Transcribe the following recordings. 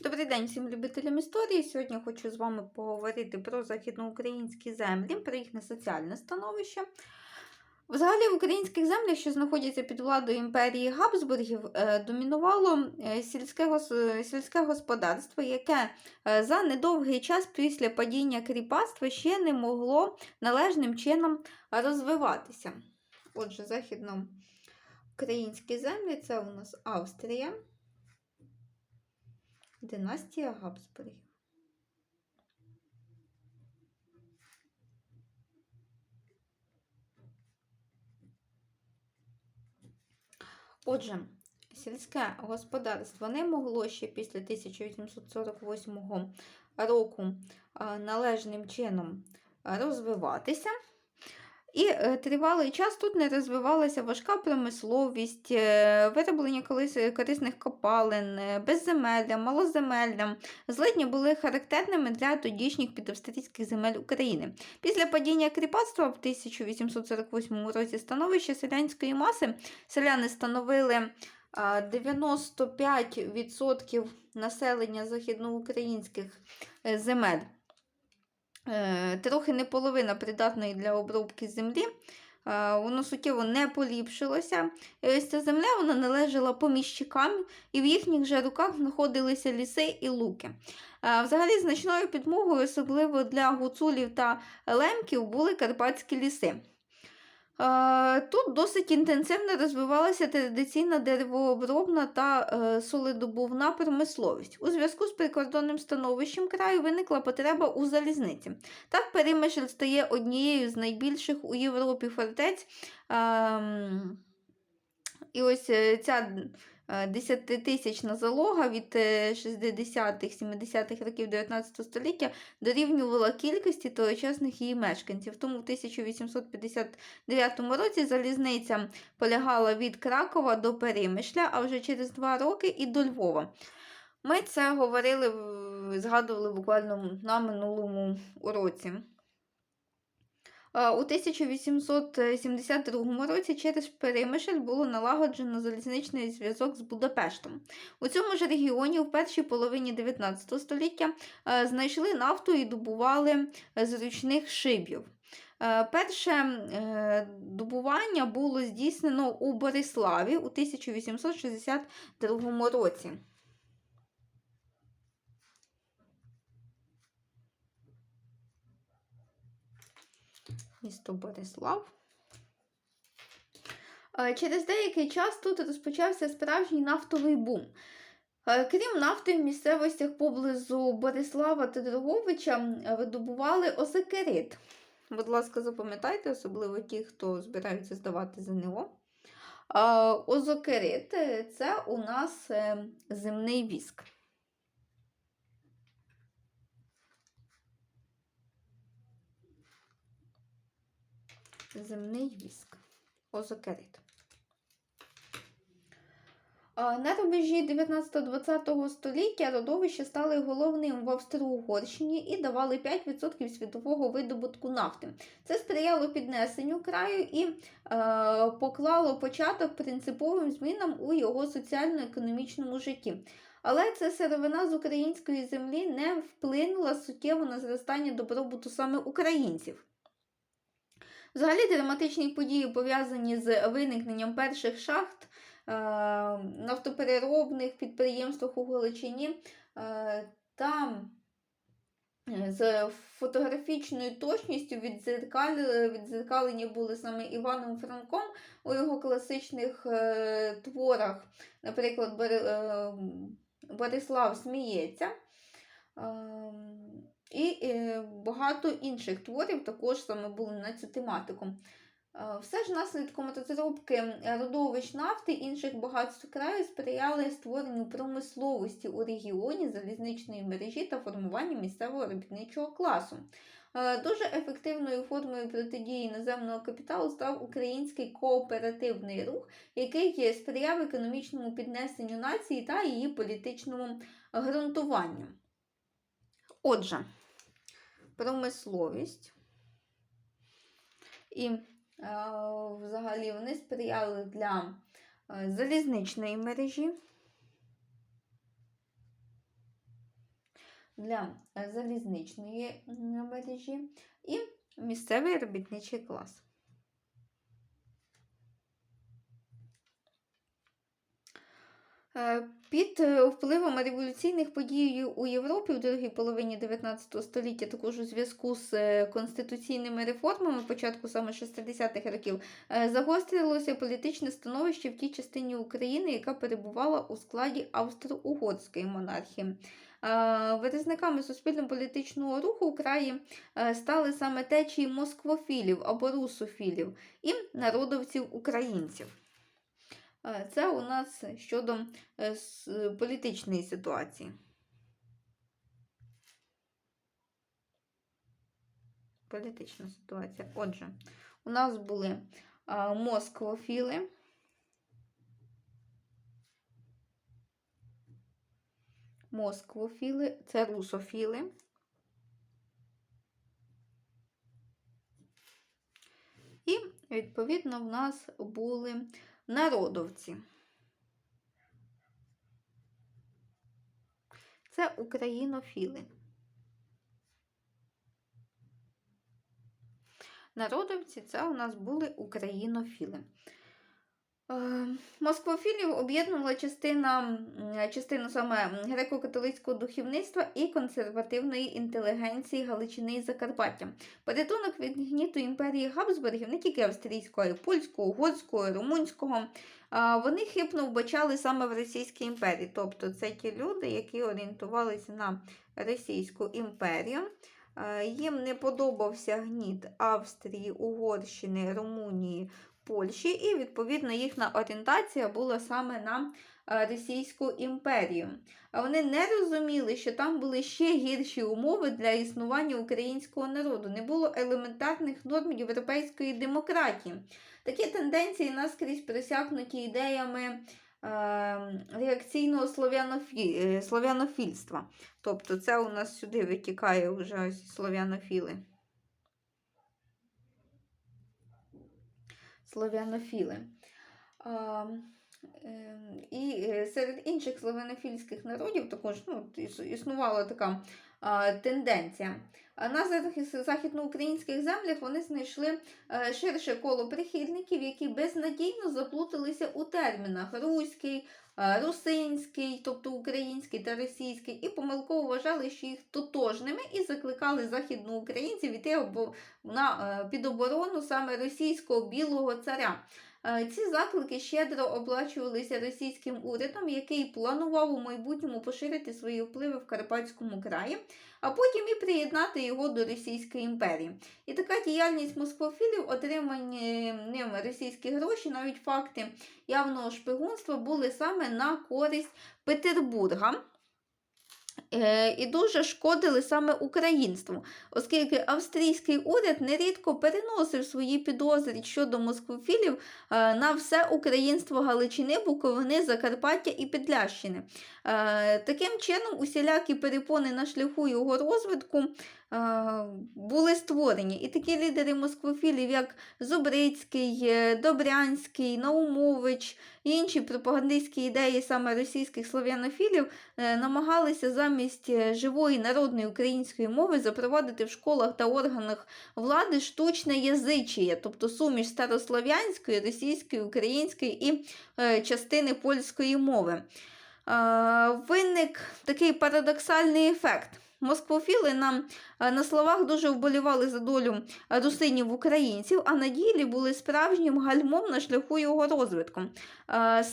Добрий день всім любителям історії. Сьогодні хочу з вами поговорити про західноукраїнські землі, про їхнє соціальне становище. Взагалі, в українських землях, що знаходяться під владою імперії Габсбургів, е, домінувало е, сільське, сільське господарство, яке е, за недовгий час після падіння кріпацтва ще не могло належним чином розвиватися. Отже, західноукраїнські землі це у нас Австрія. Династія Габсбургів. Отже, сільське господарство не могло ще після 1848 року належним чином розвиватися. І е, тривалий час тут не розвивалася важка промисловість, е, вироблення колись корисних копалин, е, безземелля, малоземелля. Злидні були характерними для тодішніх підавстрійських земель України. Після падіння кріпацтва в 1848 році становище селянської маси селяни становили 95% населення західноукраїнських е, земель. Е, Трохи не половина придатної для обробки землі. Е, Воно суттєво не поліпшилося. І ось ця земля вона належала поміщикам, і в їхніх же руках знаходилися ліси і луки. Е, Взагалі, значною підмогою, особливо для гуцулів та лемків, були карпатські ліси. Е, Тут досить інтенсивно розвивалася традиційна деревообробна та е, солидобувна промисловість. У зв'язку з прикордонним становищем краю виникла потреба у залізниці. Так, Перемишль стає однією з найбільших у Європі фортець. Ем, І ось е, ця десятитисячна залога від е, 60-70-х років 19 століття дорівнювала кількості тогочасних її мешканців. Тому в 1859 році залізниця полягала від Кракова до Перемишля, а вже через два роки і до Львова. Ми це говорили, згадували буквально на минулому уроці. У 1872 році через Перемишль було налагоджено залізничний зв'язок з Будапештом. У цьому ж регіоні в першій половині 19 століття е, знайшли нафту і добували з ручних шибів. Е, Перше е, добування було здійснено у Бориславі у 1862 році. Місто Борислав. Е, Через деякий час тут розпочався справжній нафтовий бум. Е, Крім нафти, в місцевостях поблизу Борислава е, видобували озокерит. Будь ласка, запам'ятайте, особливо ті, хто збираються здавати ЗНО. Е, Озокерит це у нас земний віск. Земний віск. Озокерит. На рубежі 19-20 століття родовища стали головним в Австро-Угорщині і давали 5% світового видобутку нафти. Це сприяло піднесенню краю і е, поклало початок принциповим змінам у його соціально-економічному житті. Але ця сировина з української землі не вплинула суттєво на зростання добробуту саме українців. Взагалі драматичні події, пов'язані з виникненням перших шахт, е, нафтопереробних підприємствах у Галичині е, та е, з фотографічною точністю віддзеркалені були саме Іваном Франком у його класичних творах, наприклад, Бори- Борислав сміється. І е, багато інших творів також саме були на цю тематику. Е, Все ж наслідком розробки родовищ нафти інших багатств краю сприяли створенню промисловості у регіоні, залізничної мережі та формуванню місцевого робітничого класу. Е, Дуже ефективною формою протидії іноземного капіталу став український кооперативний рух, який сприяв економічному піднесенню нації та її політичному ґрунтуванню. Отже, промисловість. І е, взагалі вони сприяли для е, залізничної мережі. для е, залізничної мережі і місцевий робітничий клас. Під е, впливом революційних подій у Європі в другій половині 19 століття, також у зв'язку з е, конституційними реформами початку саме 60-х років, е, загострилося політичне становище в тій частині України, яка перебувала у складі Австро-Угорської монархії. Е, Виразниками суспільно-політичного руху в краї е, стали саме течії москвофілів або русофілів і народовців-українців. Е, Це у нас щодо е, політичної ситуації. Політична ситуація. Отже, у нас були москвофіли. Москвофіли, це русофіли. І, відповідно, в нас були народовці. Це українофіли. Народовці це у нас були українофіли. Е, Москвофілів об'єднувала частина, частину саме греко-католицького духовництва і консервативної інтелігенції Галичини і Закарпаття. Порятунок від гніту імперії Габсбургів, не тільки австрійського, й польського, угорського, румунського, вони хибно вбачали саме в Російській імперії. Тобто це ті люди, які орієнтувалися на Російську імперію. Е, Їм не подобався гніт Австрії, Угорщини, Румунії, Польщі, і, відповідно, їхня орієнтація була саме на е, Російську імперію. А вони не розуміли, що там були ще гірші умови для існування українського народу. Не було елементарних норм європейської демократії. Такі тенденції наскрізь присягнуті ідеями е, реакційного е, слов'янофільства. Тобто це у нас сюди витікає вже слов'янофіли. Слов'янофіли. Е, і е, серед інших слов'янофільських народів також ну, існувала така тенденція. На захис- західноукраїнських землях вони знайшли е, ширше коло прихильників, які безнадійно заплуталися у термінах руський, е, русинський, тобто український та російський, і помилково вважали, що їх тотожними, і закликали західноукраїнців іти на, е, під оборону саме російського білого царя. Е, Ці заклики щедро оплачувалися російським урядом, який планував у майбутньому поширити свої впливи в Карпатському краї, а потім і приєднати його до Російської імперії. І така діяльність москвофілів, отримані ним російські гроші, навіть факти явного шпигунства були саме на користь Петербурга. Е, І дуже шкодили саме українству, оскільки австрійський уряд нерідко переносив свої підозри щодо москвофілів е, на все українство Галичини, Буковини, Закарпаття і Підлящини. Е, Таким чином, усілякі перепони на шляху його розвитку були створені. І такі лідери москвофілів, як Зубрицький, е, Добрянський, Наумович і інші пропагандистські ідеї саме російських слов'янофілів е, намагалися замість е, живої народної української мови запровадити в школах та органах влади штучне язичіє, тобто суміш старослов'янської, російської, української і е, частини польської мови. Е, Виник такий парадоксальний ефект. Москвофіли нам е, на словах дуже вболівали за долю е, русинів українців, а на ділі були справжнім гальмом на шляху його розвитку. Е,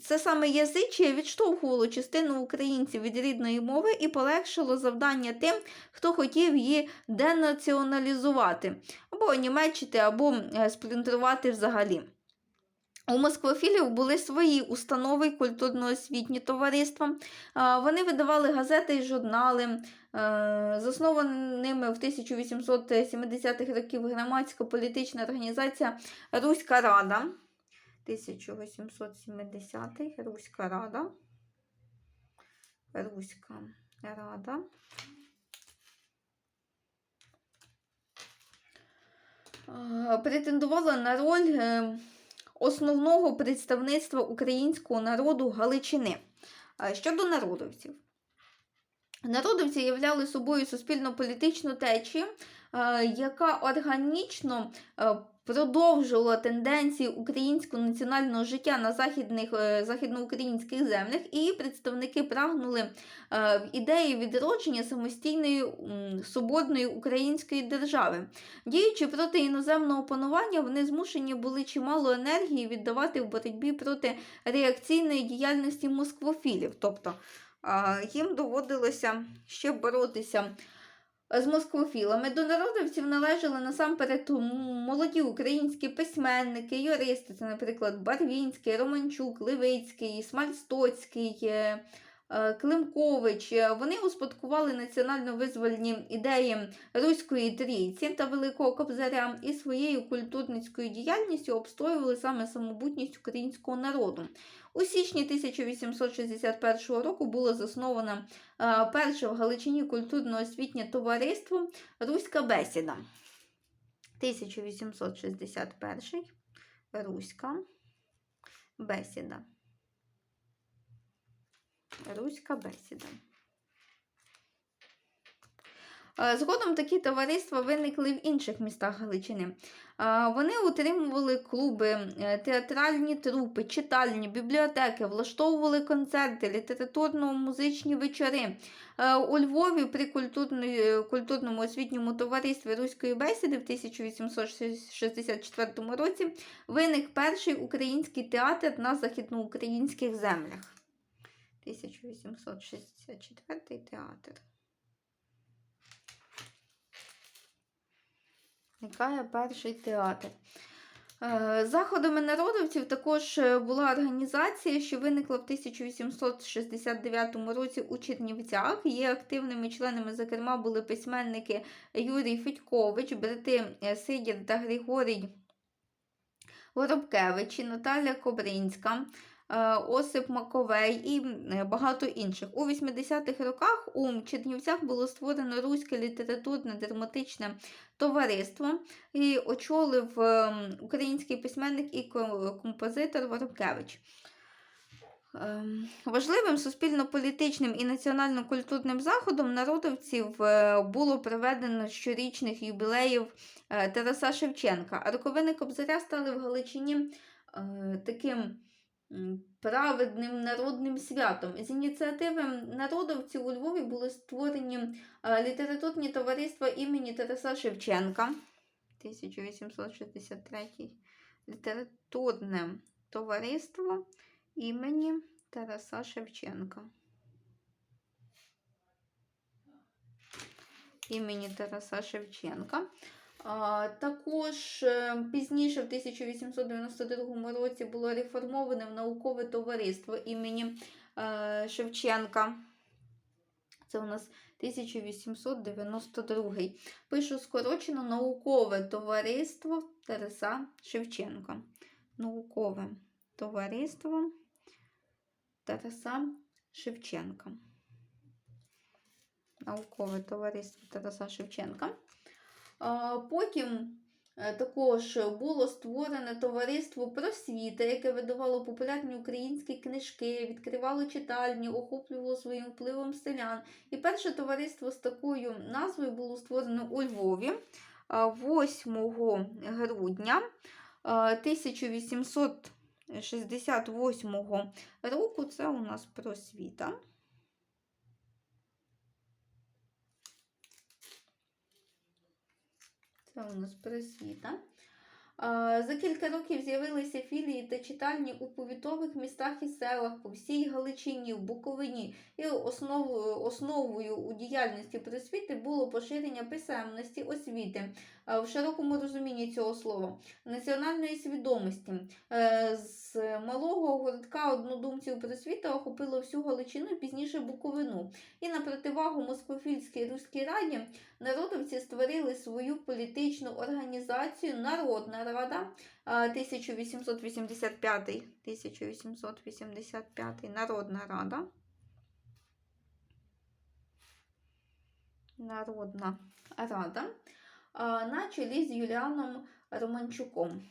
Це саме язичіє відштовхувало частину українців від рідної мови і полегшило завдання тим, хто хотів її денаціоналізувати, або німеччити, або сплінтрувати взагалі. У москвофілів були свої установи культурно-освітні товариства. Вони видавали газети і журнали. Е, Заснованими в 1870-х років громадсько-політична організація Руська Рада. 1870 Руська Рада. Руська Рада. Претендувала на роль е, основного представництва українського народу Галичини. Щодо народовців. Народовці являли собою суспільно-політичну течію, яка органічно продовжувала тенденції українського національного життя на західних, е, західноукраїнських землях, і представники прагнули е, в ідеї відродження самостійної свободної української держави. Діючи проти іноземного панування, вони змушені були чимало енергії віддавати в боротьбі проти реакційної діяльності москвофілів. Тобто їм доводилося ще боротися з москвофілами. До народовців належали насамперед молоді українські письменники, юристи, це, наприклад, Барвінський, Романчук, Левицький, Смальстоцький. Е, Климкович, Е, вони успадкували національно-визвольні ідеї Руської трійці та Великого Кобзаря і своєю культурницькою діяльністю обстоювали саме самобутність українського народу. У січні 1861 року було засновано е, перше в Галичині культурно-освітнє товариство Руська бесіда. 1861 Руська бесіда. Руська бесіда. Е, Згодом такі товариства виникли в інших містах Галичини. Е, Вони утримували клуби, е, театральні трупи, читальні, бібліотеки, влаштовували концерти, літературно-музичні вечори. У Львові при культурному освітньому товаристві Руської бесіди в 1864 році виник перший український театр на західноукраїнських землях. 1864 театр. Виникає перший театр. Е, Заходами народовців також е, була організація, що виникла в 1869 році у Чернівцях. Її активними членами, зокрема, були письменники Юрій Федькович, брати е, Сидір та Григорій Воробкевичі, Наталя Кобринська, Осип Маковей і е, багато інших. У 80-х роках у Чернівцях було створено Руське літературне драматичне товариство і очолив ем, український письменник і композитор Воробкевич. Важливим суспільно-політичним і національно-культурним заходом народовців е, було проведено щорічних юбілеїв е, Тараса Шевченка. А роковини Кобзаря стали в Галичині е, таким праведним народним святом. З ініціативи народовців у Львові були створені літературні товариства імені Тараса Шевченка. 1863 літературне товариство імені Тараса Шевченка. Імені Тараса Шевченка. Також е, пізніше, в 1892 році, було реформоване в наукове товариство імені е, Шевченка. Це у нас 1892. Пишу скорочено наукове товариство Тараса Шевченка. Наукове товариство Тараса Шевченка. Наукове товариство Тараса Шевченка. Потім е, також було створене товариство просвіта, яке видавало популярні українські книжки, відкривало читальні, охоплювало своїм впливом селян. І перше товариство з такою назвою було створено у Львові 8 грудня 1868 року. Це у нас просвіта. Це у нас просвіта. За кілька років з'явилися філії та читальні у повітових містах і селах по всій Галичині, в Буковині. І основою, основою у діяльності просвіти було поширення писемності, освіти в широкому розумінні цього слова, національної свідомості. Е, З малого городка однодумців просвіта охопило всю Галичину, і пізніше Буковину. І на противагу Москофільській Руській Раді народовці створили свою політичну організацію Народна Рада а, 1885 1885 Народна Рада. Народна Рада на чолі з Юліаном Романчуком.